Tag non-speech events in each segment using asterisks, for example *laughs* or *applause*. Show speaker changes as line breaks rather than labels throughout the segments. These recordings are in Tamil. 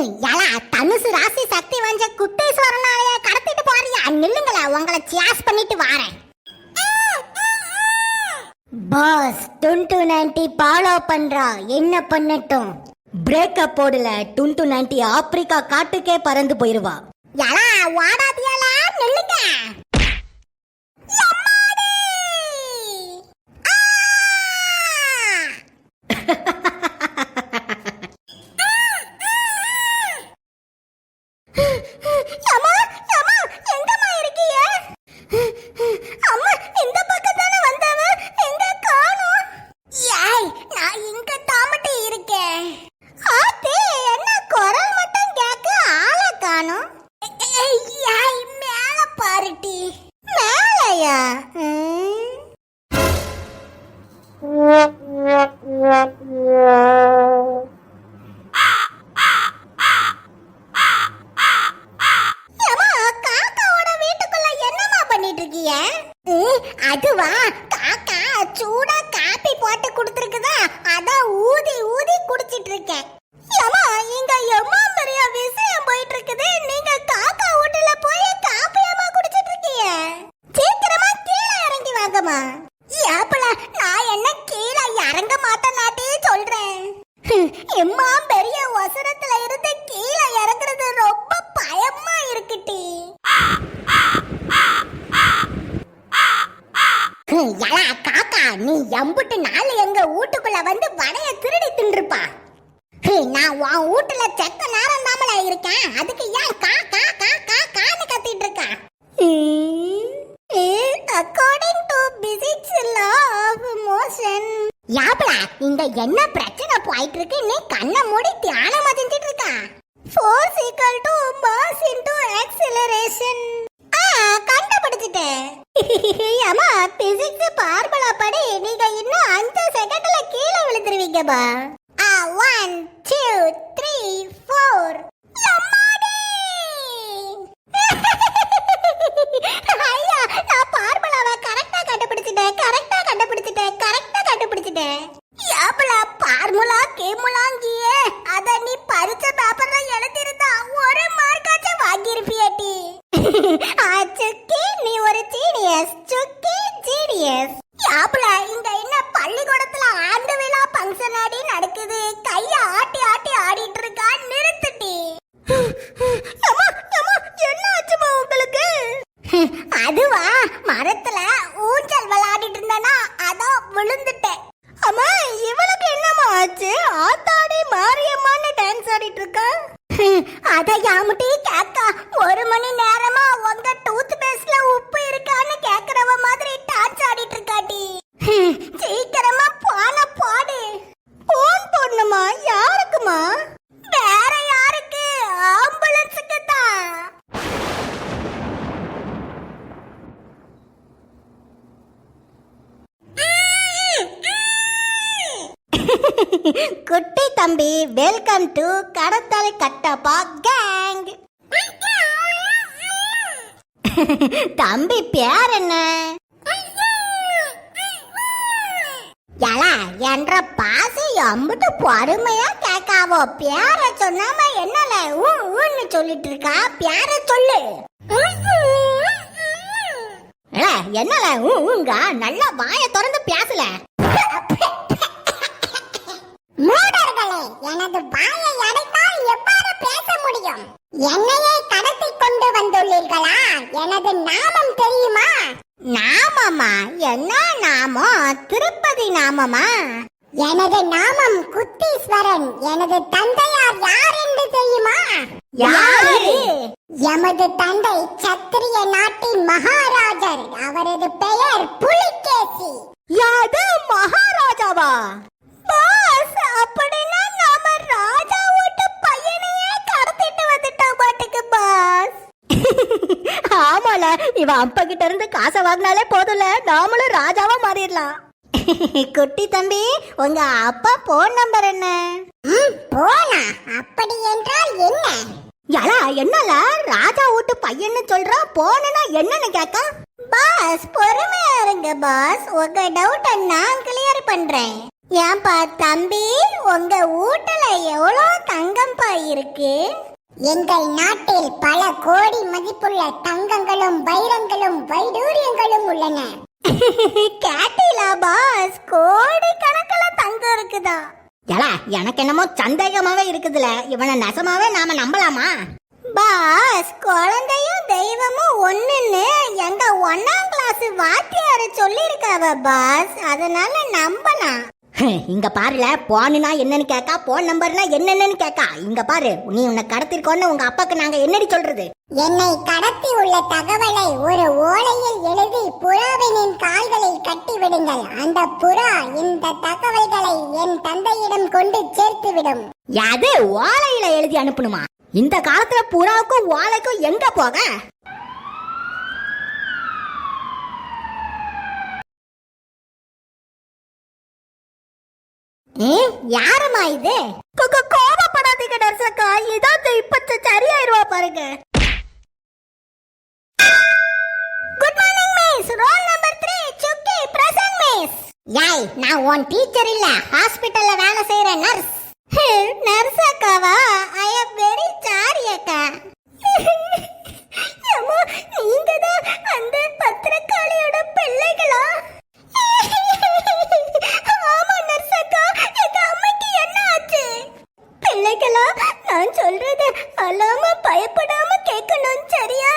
ஏலா தனுசு ராசி சக்தி வஞ்ச குட்டீஸ்வரனாலய கடத்திட்டு போறியா நில்லுங்களா உங்களை சியாஸ் பண்ணிட்டு வாரேன். பாஸ் டுன்டு நைன்டி ஃபாலோ பண்றா. என்ன பண்ணட்டும்?
பிரேக்கப் போடல டுன்டு நைன்டி ஆப்பிரிக்கா காட்டுக்கே பறந்து போயிருவா.
ஏலா ஓடாதியாலா நில்லுங்க. ha *laughs* ha இருக்கீங்க? ம், அதுவா காக்கா சூடா காப்பி போட்டு கொடுத்துருக்குதா? அதான் ஊதி ஊதி குடிச்சிட்டு இருக்கேன் இறங்கி ஏப்பல நான் என்ன கீழே இறங்க மாட்டேனாட்டே சொல்றேன். எம்மா பெரிய ஒசரத்துல இருந்து கீழே இறங்குறது ரொம்ப பயமா இருக்குட்டி எலா காக்கா நீ எம்புட்டு நாள் எங்க வீட்டுக்குள்ள வந்து வடைய திருடி தின்றுப்பா. நான் உன் வீட்டுல செத்த நேரம் தாமல இருக்கேன். அதுக்கு ஏன் கா கா கா கா கான்னு கத்திட்டு இருக்கேன் according to physics law of motion யாப்ல இங்க என்ன பிரச்சனை போயிட்டு இருக்கு நீ கண்ணை மூடி தியானம் செஞ்சிட்டு இருக்கா force equal to mass into acceleration ஆ கண்டுபிடிச்சிட்டேன். அம்மா பிசிக்ஸ் பார்முலா படி நீங்க இன்னும் அஞ்சு செகண்ட்ல கீழே விழுந்துருவீங்கப்பா. குட்டி தம்பி வெல்கம் டு கடத்தல் கட்டப்பா கேங் தம்பி பேர் என்ன? என்ற பாசி அம்புட்டு பொறுமையா கேட்காவோ? பேர சொன்னாம என்னல? ஊன்னு சொல்லிட்டு இருக்கா பேர சொல்லு. என்னல? ஊங்க? நல்லா வாய திறந்து பேசல. என்னையே கடத்தி கொண்டு வந்துள்ளீர்களா? எனது நாமம் தெரியுமா? நாமமா? என்ன நாமம் திருப்பதி நாமமா? எனது நாமம் குத்தீஸ்வரன். எனது தந்தையார் யார் என்று தெரியுமா?
யாரு?
எமது தந்தை சத்திரிய நாட்டின் மகாராஜர். அவரது பெயர் புலிகேசி.
யாது மகாராஜாவா?
பாஸ் அப்படின்னா நாம ராஜா
ஆமால இவன் அப்பா கிட்ட இருந்து காசை வாங்கினாலே போதும்ல. நாமளும் ராஜாவா மாறிடலாம். *laughs* குட்டி தம்பி உங்க அப்பா போன் நம்பர் என்ன?
போனா அப்படி என்றால் என்ன?
யாரா என்னல? ராஜா வீட்டு பையன்னு சொல்றான் போனா என்னன்னு கேட்க
பாஸ் பொறுமையா இருங்க பாஸ். உங்க டவுட்ட நான் கிளியர் பண்றேன். ஏன்பா தம்பி உங்க வீட்டுல எவ்வளோ தங்கம்பா இருக்கு? எங்கள் நாட்டில் பல கோடி மதிப்புள்ள தங்கங்களும் வைரங்களும் வைடூரியங்களும் உள்ளன. *laughs* கேட்டீங்களா பாஸ். கோடி கணக்குல தங்கம் இருக்குதா?
ஏலா எனக்கு என்னமோ சந்தேகமாவே இருக்குதுல. இவனை நெசமாவே நாம நம்பலாமா?
பாஸ் குழந்தையும் தெய்வமும் ஒண்ணுன்னு எங்க ஒன்னாம் கிளாஸ் வாத்தியாரு சொல்லியிருக்காவ பாஸ். அதனால நம்பலாம்.
இங்க பாருல போனுனா என்னன்னு கேக்கா போன் நம்பர்னா என்னென்னு கேக்கா. இங்க பாரு நீ உன்னை கடத்திருக்கோன்னு உங்க அப்பாக்கு நாங்க என்னடி சொல்றது?
என்னை கடத்தி உள்ள தகவலை ஒரு ஓலையில் எழுதி புறாவினின் கால்களில் கட்டி விடுங்கள் அந்த புறா இந்த தகவல்களை என் தந்தையிடம் கொண்டு சேர்த்து விடும்
அது ஓலையில எழுதி அனுப்பணுமா? இந்த காலத்துல புறாவுக்கும் ஓலைக்கும் எங்க போக?
யாரம்மா இது?
கோபப்படாதீங்க நர்சக்கா இதான் இப்ப சரியாயிருவா பாருங்க.
Good morning miss roll number 3 Sukki present miss யாய் நான் உன் டீச்சர் இல்ல. ஹாஸ்பிடல்ல வேலை செய்யற நர்ஸ் அக்காவா ஐ அம் வெரி சாரி அக்கா அம்மா நீங்க தான் அந்த பத்திரக்காளியோட பிள்ளைகளா ஆமா நர்ஸ் அக்கா எங்க அம்மைக்கு என்ன ஆச்சு பிள்ளைகளா நான் சொல்றத அழாம பயப்படாம கேட்கணும் சரியா?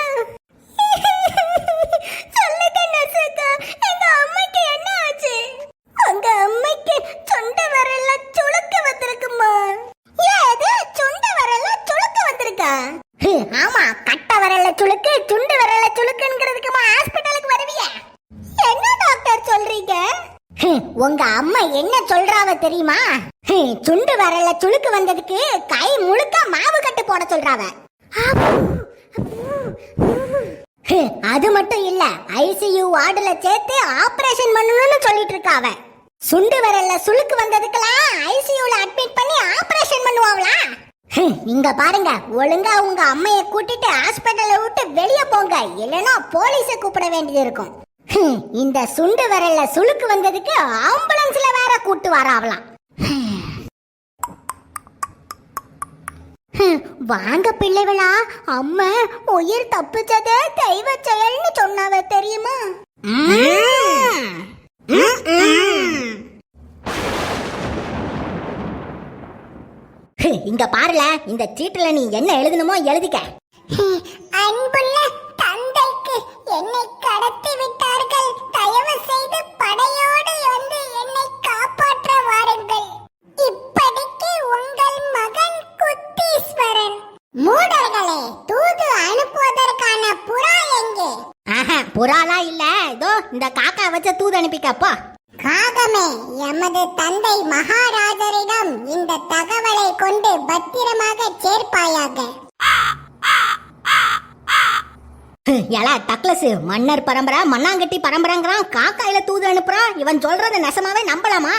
சொல்லுங்க நசுக்கா எங்க அம்மைக்கு என்ன ஆச்சு? உங்க அம்மைக்கு சொந்த வரல சுளுக்கு வந்திருக்குமா? ஏது சொந்த வரல சுளுக்கு வந்திருக்கா? ஆமா கட்ட வரல சுளுக்கு சுண்டு வரல சுளுக்குங்கிறதுக்குமா ஹாஸ்பிட்டலுக்கு வருவியா. என்ன டாக்டர் சொல்றீங்க? உங்க அம்மா என்ன சொல்றாவ தெரியுமா? சுண்டு வரல சுளுக்கு வந்ததுக்கு கை முழுக்க மாவு கட்டு போட சொல்றாவ. அது மட்டும் இல்ல ஐசியூ வார்டுல சேர்த்து ஆபரேஷன் பண்ணணும்னு சொல்லிட்டு இருக்காவ. சுண்டு வரல சுளுக்கு வந்ததுக்கெல்லாம் ஐசியூல அட்மிட் பண்ணி ஆபரேஷன் பண்ணுவாங்களா இங்க பாருங்க ஒழுங்கா உங்க அம்மைய கூட்டிட்டு ஹாஸ்பிட்டலை விட்டு வெளியே போங்க. இல்லைன்னா போலீஸ கூப்பிட வேண்டியது இருக்கும். இந்த சுண்டு வரல சுளுக்கு வந்ததுக்கு ஆம்புலன்ஸ்ல வேற கூட்டு வராவலாம். வாங்க பிள்ளைகளா அம்மா உயிர் தப்பிச்சதே தெய்வ செயல்னு சொன்னாவ தெரியுமா?
இங்க பாருல இந்த சீட்டுல நீ என்ன எழுதணுமோ எழுதிக்க. ஆஹா புறாலா இல்ல. இதோ இந்த காக்கா வச்ச தூது அனுப்பிக்கப்போ
காகமே எமது தந்தை மகாராஜரிடம் இந்த தகவலை கொண்டு பத்திரமாக சேர்ப்பாயாக.
எலா டக்ளஸ் மன்னர் பரம்பரை மண்ணாங்கட்டி பரம்பரைங்கிறான் காக்காயில தூது அனுப்புறான் இவன் சொல்றத நெசமாவே நம்பலாமா?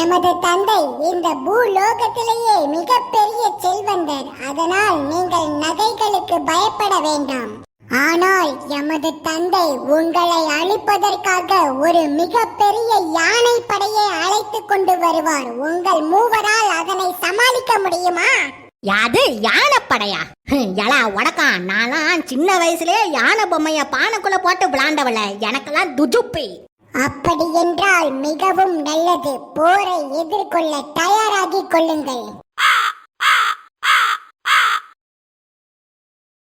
எமது தந்தை இந்த பூலோகத்திலேயே மிகப்பெரிய செல்வந்தர். அதனால் நீங்கள் நகைகளுக்கு பயப்பட வேண்டாம். ஆனால் எமது தந்தை உங்களை அழிப்பதற்காக ஒரு மிகப்பெரிய யானை படையை அழைத்து கொண்டு வருவார். உங்கள் மூவரால் அதனை சமாளிக்க முடியுமா?
யாது யானைப்படையா? எலா உடக்கான் நான்லாம் சின்ன வயசுலயே யானை பொம்மைய பானைக்குள்ள போட்டு விளாண்டவள எனக்கெல்லாம் துஜுப்பி.
அப்படி என்றால் மிகவும் நல்லது. போரை எதிர்கொள்ள தயாராகிக் கொள்ளுங்கள்.